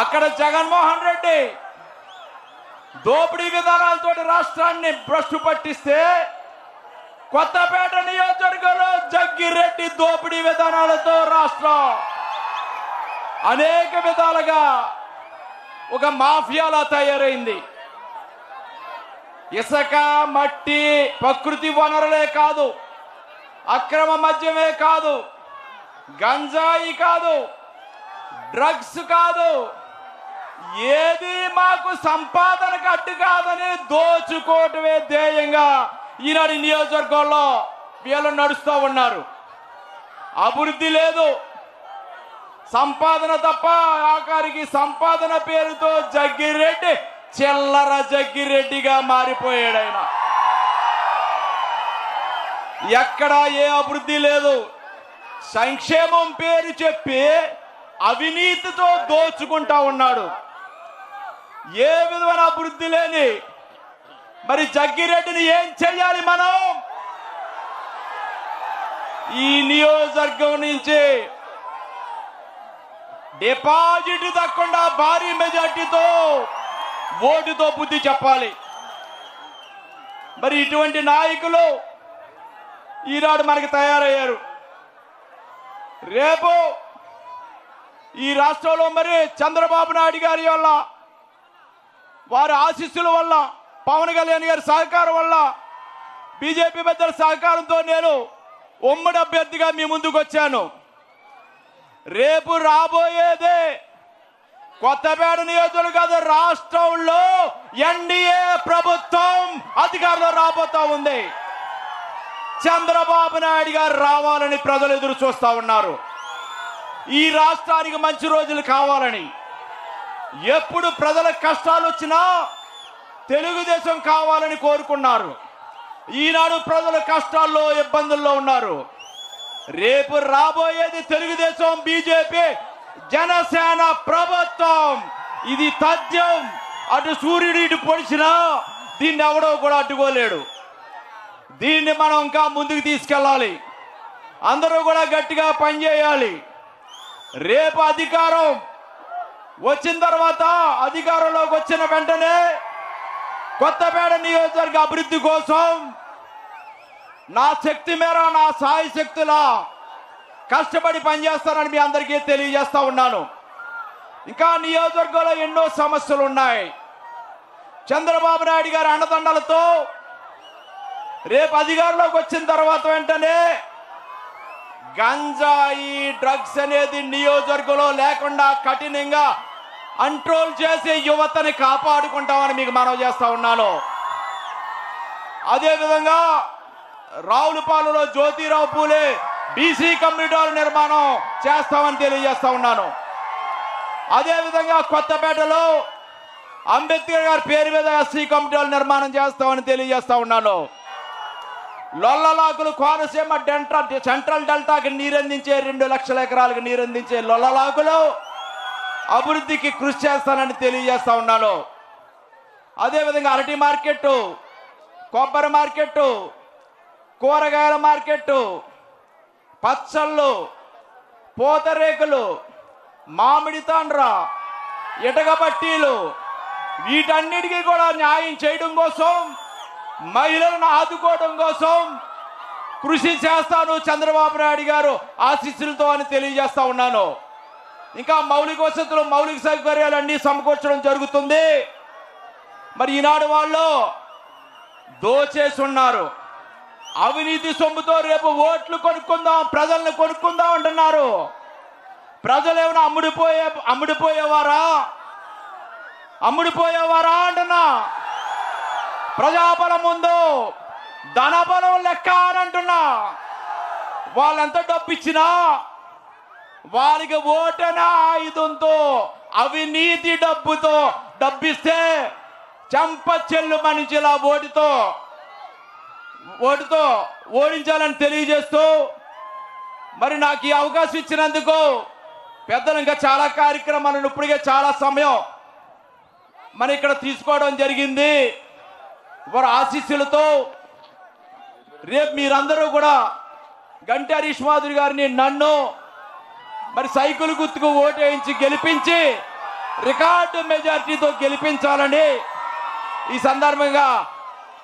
అక్కడ జగన్మోహన్ రెడ్డి దోపిడీ విధానాలతో రాష్ట్రాన్ని భ్రష్టు పట్టిస్తే కొత్తపేట నియోజకవర్గంలో జగ్గిరెడ్డి దోపిడీ విధానాలతో రాష్ట్రం అనేక విధాలుగా ఒక మాఫియాలా తయారైంది. ఇసుక మట్టి ప్రకృతి వనరులే కాదు అక్రమ మద్యమే కాదు గంజాయి కాదు డ్రగ్స్ కాదు ఏది మాకు సంపాదనకు అడ్డు కాదని దోచుకోవటమే ధ్యేయంగా ఈనాడు నియోజకవర్గంలో వీళ్ళు నడుస్తూ ఉన్నారు. అభివృద్ధి లేదు. సంపాదన తప్ప ఆఖరికి సంపాదన పేరుతో జగ్గిరెడ్డి చిల్లర జగ్గిరెడ్డిగా మారిపోయాడు ఆయన. ఎక్కడ ఏ అభివృద్ధి లేదు. సంక్షేమం పేరు చెప్పి అవినీతితో దోచుకుంటా ఉన్నాడు. ఏ విధమైన అభివృద్ధి లేని? మరి జగ్గిరెడ్డిని ఏం చెయ్యాలి మనం? ఈ నియోజకవర్గం నుంచి డిపాజిట్ దక్కకుండా భారీ మెజార్టీతో ఓటుతో బుద్ధి చెప్పాలి. మరి ఇటువంటి నాయకులు ఈనాడు మనకి తయారయ్యారు. రేపు ఈ రాష్ట్రంలో మరి చంద్రబాబు నాయుడు గారి వల్ల వారి ఆశీస్సుల వల్ల పవన్ కళ్యాణ్ గారి సహకారం వల్ల బీజేపీ పెద్దల సహకారంతో నేను ఉమ్మడి అభ్యర్థిగా మీ ముందుకు వచ్చాను. రేపు రాబోయేదే కొత్తపేట నియోజకవర్గం రాష్ట్రంలో ఎన్డీఏ ప్రభుత్వం అధికారంలో రాబోతా ఉంది. చంద్రబాబు నాయుడు గారు రావాలని ప్రజలు ఎదురు చూస్తా ఉన్నారు. ఈ రాష్ట్రానికి మంచి రోజులు కావాలని ఎప్పుడు ప్రజల కష్టాలు వచ్చినా తెలుగుదేశం కావాలని కోరుకున్నారు. ఈనాడు ప్రజల కష్టాల్లో ఇబ్బందుల్లో ఉన్నారు. రేపు రాబోయేది తెలుగుదేశం బీజేపీ జనసేన ప్రభుత్వం. ఇది తథ్యం. అటు సూర్యుడు ఇటు పొడిచినా దీన్ని ఎవడో కూడా అడ్డుకోలేడు. దీన్ని మనం ఇంకా ముందుకు తీసుకెళ్ళాలి. అందరూ కూడా గట్టిగా పనిచేయాలి. రేపు అధికారం వచ్చిన తర్వాత అధికారంలోకి వచ్చిన వెంటనే కొత్తపేట నియోజకవర్గ అభివృద్ధి కోసం నా శక్తి మేర నా సాయి శక్తుల కష్టపడి పనిచేస్తానని మీ అందరికీ తెలియజేస్తా ఉన్నాను. ఇంకా నియోజకవర్గంలో ఎన్నో సమస్యలు ఉన్నాయి. చంద్రబాబు నాయుడు గారి అండదండలతో రేపు అధికారంలోకి వచ్చిన తర్వాత వెంటనే గంజాయి డ్రగ్స్ అనేది నియోజకవర్గంలో లేకుండా కఠినంగా కంట్రోల్ చేసే యువతని కాపాడుకుంటామని మీకు మనవి చేస్తా ఉన్నాను. అదేవిధంగా రావులపాలలో జ్యోతిరావు పూలే బీసీ కమ్యూనిటీ నిర్మాణం చేస్తామని తెలియజేస్తా ఉన్నాను. అదేవిధంగా కొత్తపేటలో అంబేద్కర్ గారి పేరు మీద ఎస్సీ కమిటీ నిర్మాణం చేస్తామని తెలియజేస్తా ఉన్నాను. లొల్లలాకులు కోనసీమ డెంట్రా సెంట్రల్ డెల్టాకి నీరందించే రెండు లక్షల ఎకరాలకు నీరందించే లొల్లలాకులు అభివృద్ధికి కృషి చేస్తానని తెలియజేస్తా ఉన్నాను. అదేవిధంగా అరటి మార్కెట్ కొబ్బరి మార్కెట్ కూరగాయల మార్కెట్ పచ్చళ్ళు పూతరేకులు మామిడి తాండ్ర ఇటక పట్టీలు వీటన్నిటికీ కూడా న్యాయం చేయడం కోసం మహిళలను ఆదుకోవడం కోసం కృషి చేస్తాను చంద్రబాబు నాయుడు గారు ఆశీస్సులతో అని తెలియజేస్తా ఉన్నాను. ఇంకా మౌలిక వసతులు మౌలిక సౌకర్యాలు అన్ని సమకూర్చడం జరుగుతుంది. మరి ఈనాడు వాళ్ళు దోచేసి ఉన్నారు అవినీతి సొమ్ముతో రేపు ఓట్లు కొనుక్కుందాం ప్రజల్ని కొనుక్కుందాం అంటున్నారు. ప్రజలు ఏమైనా అమ్ముడిపోయే అమ్ముడిపోయేవారా? అమ్ముడిపోయేవారా అంటున్నా. ప్రజాబలం ముందు ధనబలం లెక్క అని అంటున్నా. వాళ్ళెంత డబ్బు ఇచ్చినా వారికి ఓటన ఆయుధంతో అవినీతి డబ్బుతో డబ్బిస్తే చంప చెల్లు మనిషిలా ఓటుతో ఓటుతో ఓడించాలని తెలియజేస్తూ మరి నాకు ఈ అవకాశం ఇచ్చినందుకు పెద్దలు ఇంకా చాలా కార్యక్రమాలను ఇప్పటికే చాలా సమయం మన ఇక్కడ తీసుకోవడం జరిగింది. వారి ఆశీస్సులతో రేపు మీరందరూ కూడా గంటి హరీష్ మాధురి గారిని నన్ను మరి సైకిల్ గుర్తుకు ఓటేయించి గెలిపించి రికార్డు మెజార్టీతో గెలిపించాలని ఈ సందర్భంగా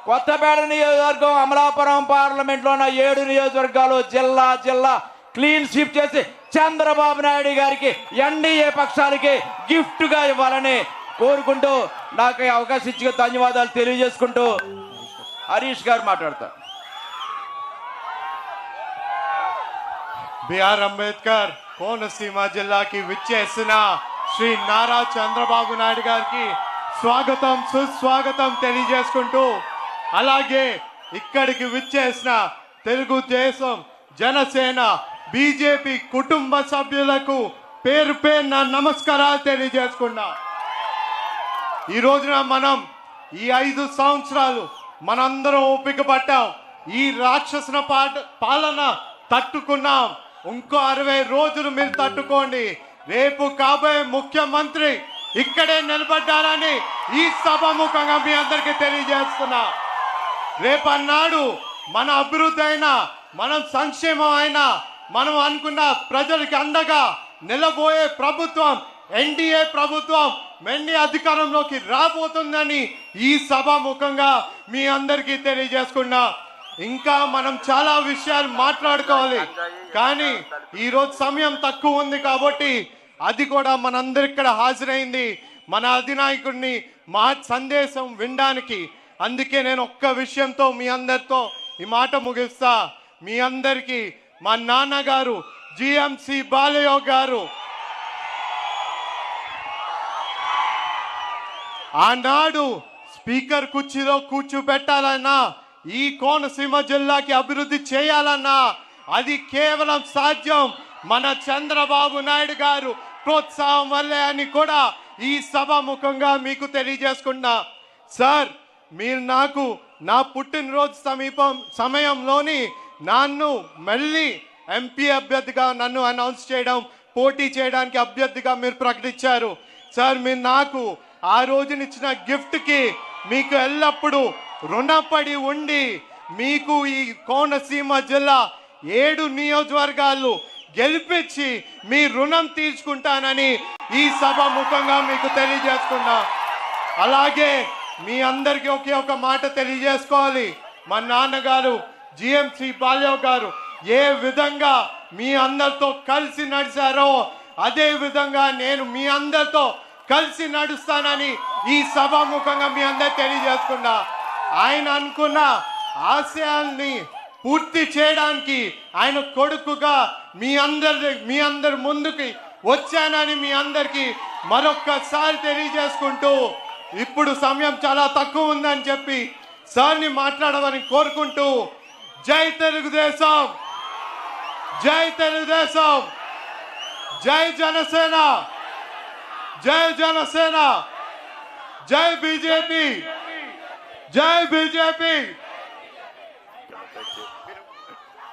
కొత్తపేట నియోజకవర్గం అమలాపురం పార్లమెంట్లో ఉన్న ఏడు నియోజకవర్గాలు జిల్లా జిల్లా క్లీన్ స్వీప్ చేసి చంద్రబాబు నాయుడు గారికి ఎన్డీఏ పక్షాలకి గిఫ్ట్గా ఇవ్వాలని కోరుకుంటూ నాకు అవకాశం ఇచ్చిన ధన్యవాదాలు తెలియజేసుకుంటూ హరీష్ గారు మాట్లాడతారు. బిఆర్ అంబేద్కర్. కోనసీమ జిల్లాకి విచ్చేసిన శ్రీ నారా చంద్రబాబు నాయుడు గారికి స్వాగతం సుస్వాగతం తెలియజేసుకుంటూ అలాగే ఇక్కడికి విచ్చేసిన తెలుగుదేశం జనసేన బీజేపీ కుటుంబ సభ్యులకు పేరు పేరున నమస్కారాలు తెలియజేసుకున్నా. ఈ రోజున మనం ఈ ఐదు సంవత్సరాలు మనందరం ఓపిక పట్టాం. ఈ రాక్షసున పాట పాలన తట్టుకున్నాం. ఇంకో అరవై రోజులు మీరు తట్టుకోండి. రేపు కాబోయే ముఖ్యమంత్రి ఇక్కడే నిలబడ్డారని ఈ సభాముఖంగా మీ అందరికీ తెలియజేస్తున్నా. రేపన్నాడు మన అభివృద్ధి అయినా మనం సంక్షేమం అయినా మనం అనుకున్న ప్రజలకి అండగా నిలబోయే ప్రభుత్వం ఎన్డీఏ ప్రభుత్వం మెండి అధికారంలోకి రాబోతుందని ఈ సభ ముఖంగా మీ అందరికీ తెలియజేసుకున్నా. ఇంకా మనం చాలా విషయాలు మాట్లాడుకోవాలి. కానీ ఈరోజు సమయం తక్కువ ఉంది కాబట్టి అది కూడా మనందరి ఇక్కడ హాజరైంది. మన అధినాయకుడిని మా సందేశం వినడానికి. అందుకే నేను ఒక్క విషయంతో మీ అందరితో ఈ మాట ముగిస్తా. మీ అందరికీ మా నాన్నగారు జిఎంసి బాలయ్య గారు. ఆనాడు స్పీకర్ కుర్చీలో కూర్చోబెట్టాలన్నా ఈ కోనసీమ జిల్లాకి అభివృద్ధి చేయాలన్నా అది కేవలం సాధ్యం. మన చంద్రబాబు నాయుడు గారు ప్రోత్సాహం వల్లే అని కూడా ఈ సభ ముఖంగా మీకు తెలియజేసుకున్నా సార్ మీరు నాకు నా పుట్టినరోజు సమీపం సమయంలోని నన్ను మళ్ళీ ఎంపీ అభ్యర్థిగా నన్ను అనౌన్స్ చేయడం పోటీ చేయడానికి అభ్యర్థిగా మీరు ప్రకటించారు. సార్ మీరు నాకు ఆ రోజునిచ్చిన గిఫ్ట్కి మీకు ఎల్లప్పుడూ రుణపడి ఉండి మీకు ఈ కోనసీమ జిల్లా ఏడు నియోజకవర్గాలు గెలిపించి మీ రుణం తీర్చుకుంటానని ఈ సభ ముఖంగా మీకు తెలియజేసుకున్నా అలాగే మీ అందరికీ ఒకే ఒక మాట తెలియజేసుకోవాలి. మా నాన్నగారు జిఎంసి బాల్యవ్ గారు ఏ విధంగా మీ అందరితో కలిసి నడిచారో అదే విధంగా నేను మీ అందరితో కలిసి నడుస్తానని ఈ సభాముఖంగా మీ అందరు తెలియజేసుకున్నా ఆయన అనుకున్న ఆశయాల్ని పూర్తి చేయడానికి ఆయన కొడుకుగా మీ అందరి మీ అందరి ముందుకి వచ్చానని మీ అందరికి మరొక్కసారి తెలియజేసుకుంటూ ఇప్పుడు సమయం చాలా తక్కువ ఉందని చెప్పి సార్ని మాట్లాడమని కోరుకుంటూ జై తెలుగుదేశం! జై తెలుగుదేశం! జై జనసేన! జై జనసేన! జై బీజేపీ! జై బీజేపీ!